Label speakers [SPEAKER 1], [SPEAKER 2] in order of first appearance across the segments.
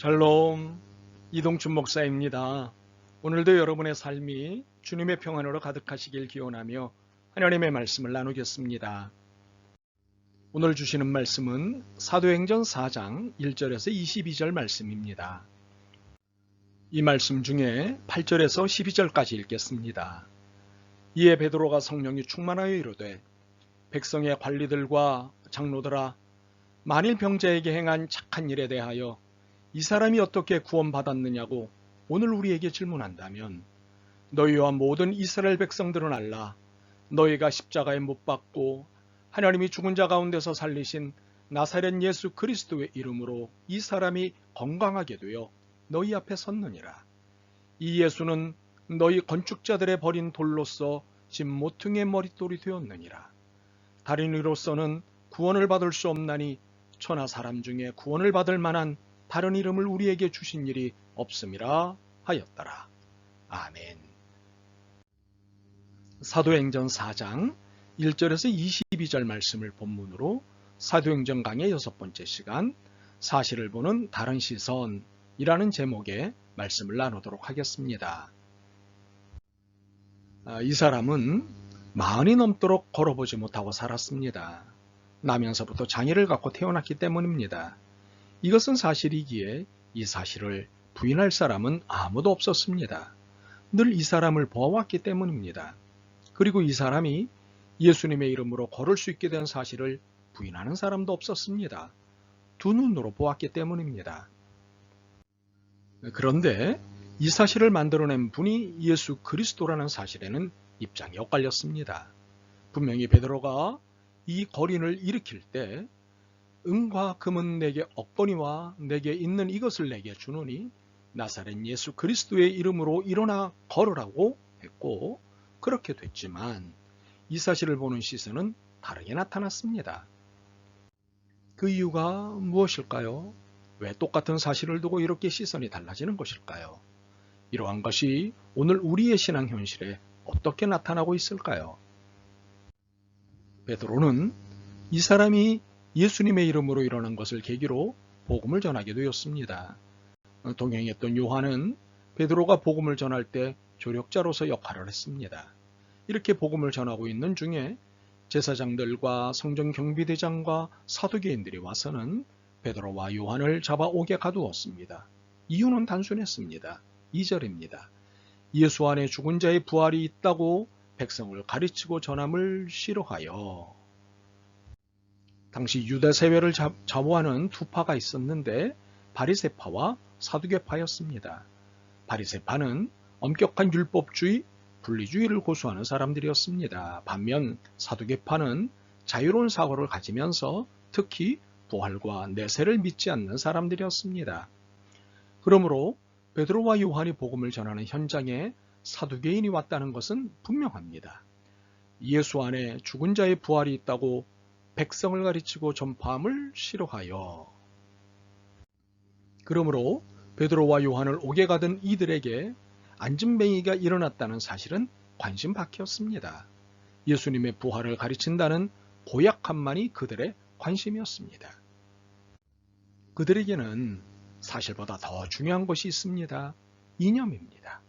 [SPEAKER 1] 샬롬 이동춘 목사입니다. 오늘도 여러분의 삶이 주님의 평안으로 가득하시길 기원하며 하나님의 말씀을 나누겠습니다. 오늘 주시는 말씀은 사도행전 4장 1절에서 22절 말씀입니다. 이 말씀 중에 8절에서 12절까지 읽겠습니다. 이에 베드로가 성령이 충만하여 이르되 백성의 관리들과 장로들아 만일 병자에게 행한 착한 일에 대하여 이 사람이 어떻게 구원받았느냐고 오늘 우리에게 질문한다면 너희와 모든 이스라엘 백성들은 알라 너희가 십자가에 못 박고 하나님이 죽은 자 가운데서 살리신 나사렛 예수 그리스도의 이름으로 이 사람이 건강하게 되어 너희 앞에 섰느니라. 이 예수는 너희 건축자들의 버린 돌로서 집 모퉁이의 머릿돌이 되었느니라. 달인으로서는 구원을 받을 수 없나니 천하 사람 중에 구원을 받을 만한 다른 이름을 우리에게 주신 일이 없음이라 하였더라. 아멘. 사도행전 4장 1절에서 22절 말씀을 본문으로 사도행전 강의 여섯 번째 시간 사실을 보는 다른 시선이라는 제목의 말씀을 나누도록 하겠습니다. 아, 이 사람은 마흔이 넘도록 걸어보지 못하고 살았습니다. 나면서부터 장애를 갖고 태어났기 때문입니다. 이것은 사실이기에 이 사실을 부인할 사람은 아무도 없었습니다. 늘 이 사람을 보아왔기 때문입니다. 그리고 이 사람이 예수님의 이름으로 걸을 수 있게 된 사실을 부인하는 사람도 없었습니다. 두 눈으로 보았기 때문입니다. 그런데 이 사실을 만들어낸 분이 예수 그리스도라는 사실에는 입장이 엇갈렸습니다. 분명히 베드로가 이 거린을 일으킬 때 은과 금은 내게 없거니와 내게 있는 이것을 내게 주노니 나사렛 예수 그리스도의 이름으로 일어나 걸으라고 했고 그렇게 됐지만 이 사실을 보는 시선은 다르게 나타났습니다. 그 이유가 무엇일까요? 왜 똑같은 사실을 두고 이렇게 시선이 달라지는 것일까요? 이러한 것이 오늘 우리의 신앙 현실에 어떻게 나타나고 있을까요? 베드로는 이 사람이 예수님의 이름으로 일어난 것을 계기로 복음을 전하게 되었습니다. 동행했던 요한은 베드로가 복음을 전할 때 조력자로서 역할을 했습니다. 이렇게 복음을 전하고 있는 중에 제사장들과 성전 경비대장과 사두개인들이 와서는 베드로와 요한을 잡아오게 가두었습니다. 이유는 단순했습니다. 2절입니다. 예수 안에 죽은 자의 부활이 있다고 백성을 가르치고 전함을 싫어하여 당시 유대 세회를 자모하는 두 파가 있었는데 바리세파와 사두개파였습니다. 바리세파는 엄격한 율법주의, 분리주의를 고수하는 사람들이었습니다. 반면 사두개파는 자유로운 사고를 가지면서 특히 부활과 내세를 믿지 않는 사람들이었습니다. 그러므로 베드로와 요한이 복음을 전하는 현장에 사두개인이 왔다는 것은 분명합니다. 예수 안에 죽은 자의 부활이 있다고 백성을 가르치고 전파함을 싫어하여 그러므로 베드로와 요한을 오게 가던 이들에게 안진뱅이가 일어났다는 사실은 관심 밖이었습니다. 예수님의 부활을 가르친다는 고약함만이 그들의 관심이었습니다. 그들에게는 사실보다 더 중요한 것이 있습니다. 이념입니다.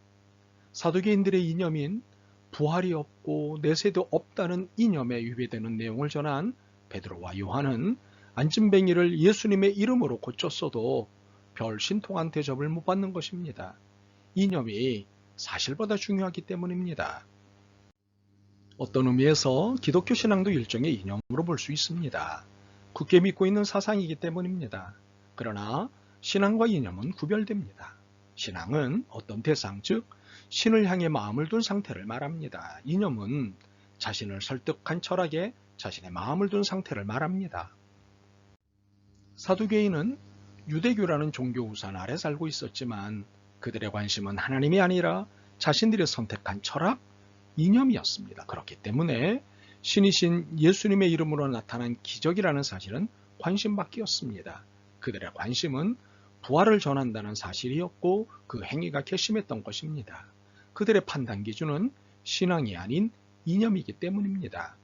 [SPEAKER 1] 사두개인들의 이념인 부활이 없고 내세도 없다는 이념에 위배되는 내용을 전한 베드로와 요한은 안진뱅이를 예수님의 이름으로 고쳤어도 별 신통한 대접을 못 받는 것입니다. 이념이 사실보다 중요하기 때문입니다. 어떤 의미에서 기독교 신앙도 일종의 이념으로 볼 수 있습니다. 굳게 믿고 있는 사상이기 때문입니다. 그러나 신앙과 이념은 구별됩니다. 신앙은 어떤 대상, 즉 신을 향해 마음을 둔 상태를 말합니다. 이념은 자신을 설득한 철학에 자신의 마음을 둔 상태를 말합니다. 사두개인은 유대교라는 종교 우산 아래 살고 있었지만 그들의 관심은 하나님이 아니라 자신들이 선택한 철학, 이념이었습니다. 그렇기 때문에 신이신 예수님의 이름으로 나타난 기적이라는 사실은 관심밖이었습니다. 그들의 관심은 부활을 전한다는 사실이었고 그 행위가 괘씸했던 것입니다. 그들의 판단 기준은 신앙이 아닌 이념이기 때문입니다.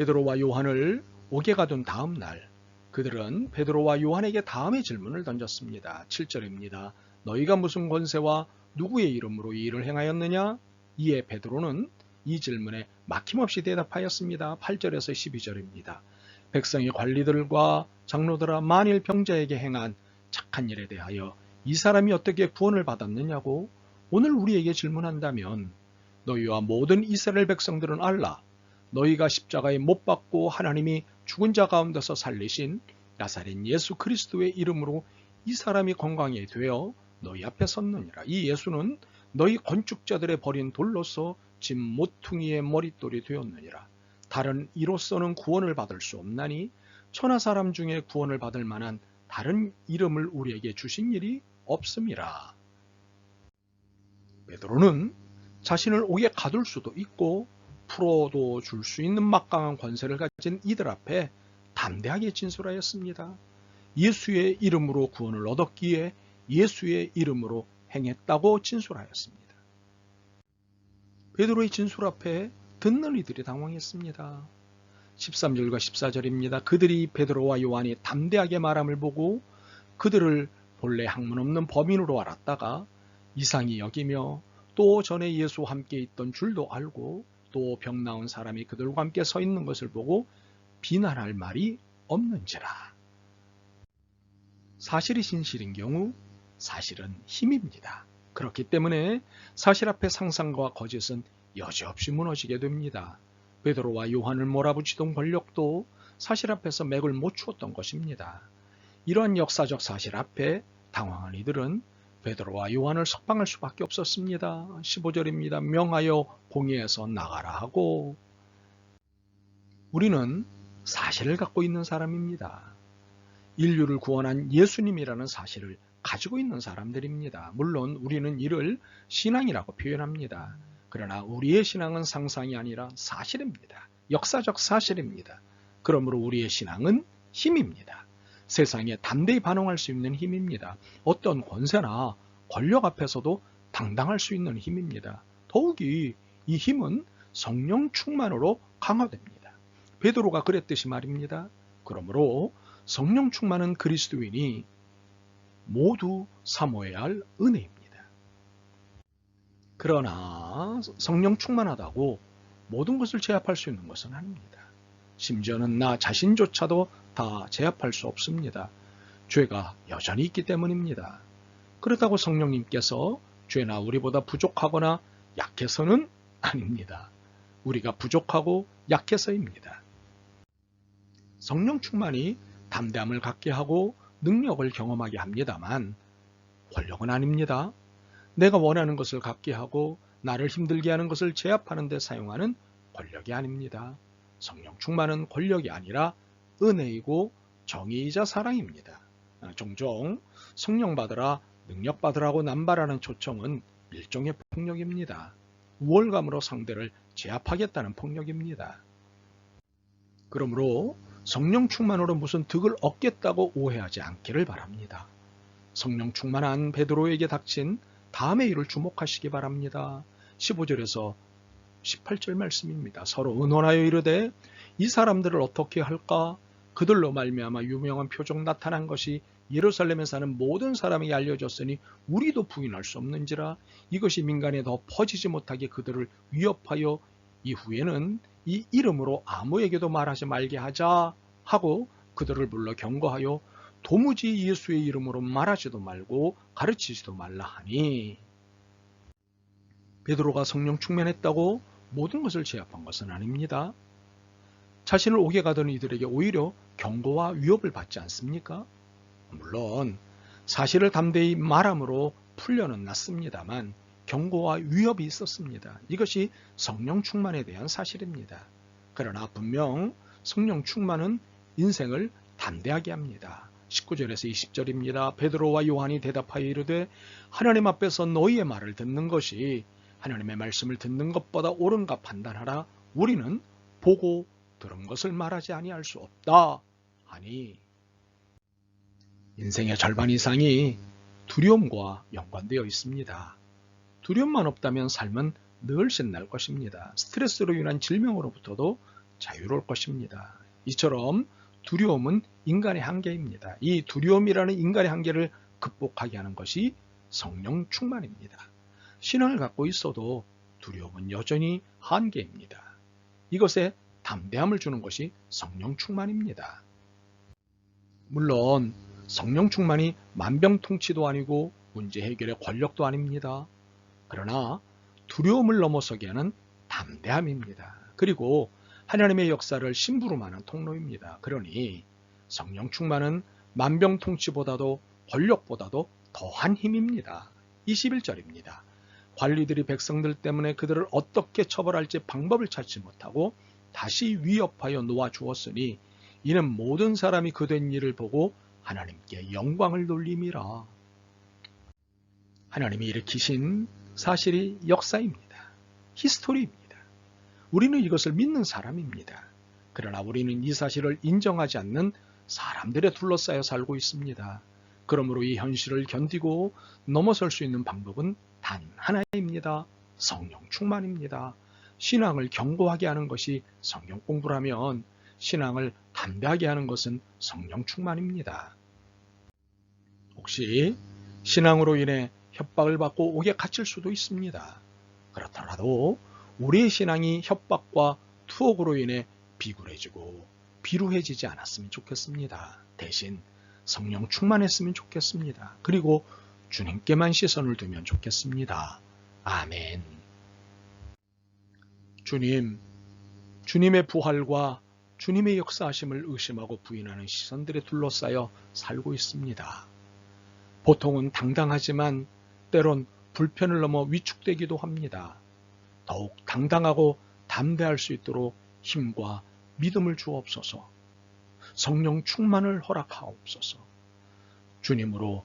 [SPEAKER 1] 베드로와 요한을 옥에 가둔 다음 날 그들은 베드로와 요한에게 다음의 질문을 던졌습니다. 7절입니다. 너희가 무슨 권세와 누구의 이름으로 이 일을 행하였느냐? 이에 베드로는 이 질문에 막힘없이 대답하였습니다. 8절에서 12절입니다. 백성의 관리들과 장로들아 만일 병자에게 행한 착한 일에 대하여 이 사람이 어떻게 구원을 받았느냐고 오늘 우리에게 질문한다면 너희와 모든 이스라엘 백성들은 알라 너희가 십자가에 못 박고 하나님이 죽은 자 가운데서 살리신 나사렛 예수 그리스도의 이름으로 이 사람이 건강히 되어 너희 앞에 섰느니라. 이 예수는 너희 건축자들의 버린 돌로서 집 모퉁이의 머릿돌이 되었느니라. 다른 이로서는 구원을 받을 수 없나니 천하 사람 중에 구원을 받을 만한 다른 이름을 우리에게 주신 일이 없음이라. 베드로는 자신을 옥에 가둘 수도 있고 풀어도 줄 수 있는 막강한 권세를 가진 이들 앞에 담대하게 진술하였습니다. 예수의 이름으로 구원을 얻었기에 예수의 이름으로 행했다고 진술하였습니다. 베드로의 진술 앞에 듣는 이들이 당황했습니다. 13절과 14절입니다. 그들이 베드로와 요한이 담대하게 말함을 보고 그들을 본래 학문 없는 범인으로 알았다가 이상히 여기며 또 전에 예수와 함께 있던 줄도 알고 또 병 나은 사람이 그들과 함께 서 있는 것을 보고 비난할 말이 없는지라. 사실이 진실인 경우 사실은 힘입니다. 그렇기 때문에 사실 앞에 상상과 거짓은 여지없이 무너지게 됩니다. 베드로와 요한을 몰아붙이던 권력도 사실 앞에서 맥을 못 추었던 것입니다. 이러한 역사적 사실 앞에 당황한 이들은 베드로와 요한을 석방할 수밖에 없었습니다. 15절입니다. 명하여 공의에서 나가라 하고 우리는 사실을 갖고 있는 사람입니다. 인류를 구원한 예수님이라는 사실을 가지고 있는 사람들입니다. 물론 우리는 이를 신앙이라고 표현합니다. 그러나 우리의 신앙은 상상이 아니라 사실입니다. 역사적 사실입니다. 그러므로 우리의 신앙은 힘입니다. 세상에 담대히 반응할 수 있는 힘입니다. 어떤 권세나 권력 앞에서도 당당할 수 있는 힘입니다. 더욱이 이 힘은 성령 충만으로 강화됩니다. 베드로가 그랬듯이 말입니다. 그러므로 성령 충만은 그리스도인이 모두 사모해야 할 은혜입니다. 그러나 성령 충만하다고 모든 것을 제압할 수 있는 것은 아닙니다. 심지어는 나 자신조차도 다 제압할 수 없습니다. 죄가 여전히 있기 때문입니다. 그렇다고 성령님께서 죄나 우리보다 부족하거나 약해서는 아닙니다. 우리가 부족하고 약해서입니다. 성령 충만이 담대함을 갖게 하고 능력을 경험하게 합니다만 권력은 아닙니다. 내가 원하는 것을 갖게 하고 나를 힘들게 하는 것을 제압하는 데 사용하는 권력이 아닙니다. 성령 충만은 권력이 아니라 은혜이고 정의이자 사랑입니다. 아, 종종 성령 받으라 능력 받으라고 남발하는 초청은 일종의 폭력입니다. 우월감으로 상대를 제압하겠다는 폭력입니다. 그러므로 성령 충만으로 무슨 득을 얻겠다고 오해하지 않기를 바랍니다. 성령 충만한 베드로에게 닥친 다음의 일을 주목하시기 바랍니다. 15절에서 18절 말씀입니다. 서로 의논하여 이르되 이 사람들을 어떻게 할까? 그들로 말미암아 유명한 표적 나타난 것이 예루살렘에 사는 모든 사람에게 알려졌으니 우리도 부인할 수 없는지라 이것이 민간에 더 퍼지지 못하게 그들을 위협하여 이후에는 이 이름으로 아무에게도 말하지 말게 하자 하고 그들을 불러 경고하여 도무지 예수의 이름으로 말하지도 말고 가르치지도 말라 하니 베드로가 성령 충만했다고 모든 것을 제압한 것은 아닙니다. 자신을 오게 가던 이들에게 오히려 경고와 위협을 받지 않습니까? 물론 사실을 담대히 말함으로 풀려는 났습니다만 경고와 위협이 있었습니다. 이것이 성령 충만에 대한 사실입니다. 그러나 분명 성령 충만은 인생을 담대하게 합니다. 19절에서 20절입니다. 베드로와 요한이 대답하여 이르되 하나님 앞에서 너희의 말을 듣는 것이 하나님의 말씀을 듣는 것보다 옳은가 판단하라. 우리는 보고 들은 것을 말하지 아니할 수 없다. 하니 인생의 절반 이상이 두려움과 연관되어 있습니다. 두려움만 없다면 삶은 늘 신날 것입니다. 스트레스로 인한 질병으로부터도 자유로울 것입니다. 이처럼 두려움은 인간의 한계입니다. 이 두려움이라는 인간의 한계를 극복하게 하는 것이 성령 충만입니다. 신앙을 갖고 있어도 두려움은 여전히 한계입니다. 이것에 담대함을 주는 것이 성령 충만입니다. 물론 성령 충만이 만병통치도 아니고 문제 해결의 권력도 아닙니다. 그러나 두려움을 넘어서게 하는 담대함입니다. 그리고 하나님의 역사를 심부름하는 통로입니다. 그러니 성령 충만은 만병통치보다도 권력보다도 더한 힘입니다. 21절입니다. 관리들이 백성들 때문에 그들을 어떻게 처벌할지 방법을 찾지 못하고 다시 위협하여 놓아 주었으니 이는 모든 사람이 그 된 일을 보고 하나님께 영광을 돌림이라. 하나님이 일으키신 사실이 역사입니다. 히스토리입니다. 우리는 이것을 믿는 사람입니다. 그러나 우리는 이 사실을 인정하지 않는 사람들에 둘러싸여 살고 있습니다. 그러므로 이 현실을 견디고 넘어설 수 있는 방법은 단 하나입니다. 성령 충만입니다. 신앙을 견고하게 하는 것이 성경 공부라면 신앙을 담대하게 하는 것은 성령 충만입니다. 혹시 신앙으로 인해 협박을 받고 옥에 갇힐 수도 있습니다. 그렇더라도 우리의 신앙이 협박과 투옥으로 인해 비굴해지고 비루해지지 않았으면 좋겠습니다. 대신 성령 충만했으면 좋겠습니다. 그리고 주님께만 시선을 두면 좋겠습니다. 아멘. 주님, 주님의 부활과 주님의 역사하심을 의심하고 부인하는 시선들에 둘러싸여 살고 있습니다. 보통은 당당하지만 때론 불편을 넘어 위축되기도 합니다. 더욱 당당하고 담대할 수 있도록 힘과 믿음을 주옵소서. 성령 충만을 허락하옵소서. 주님으로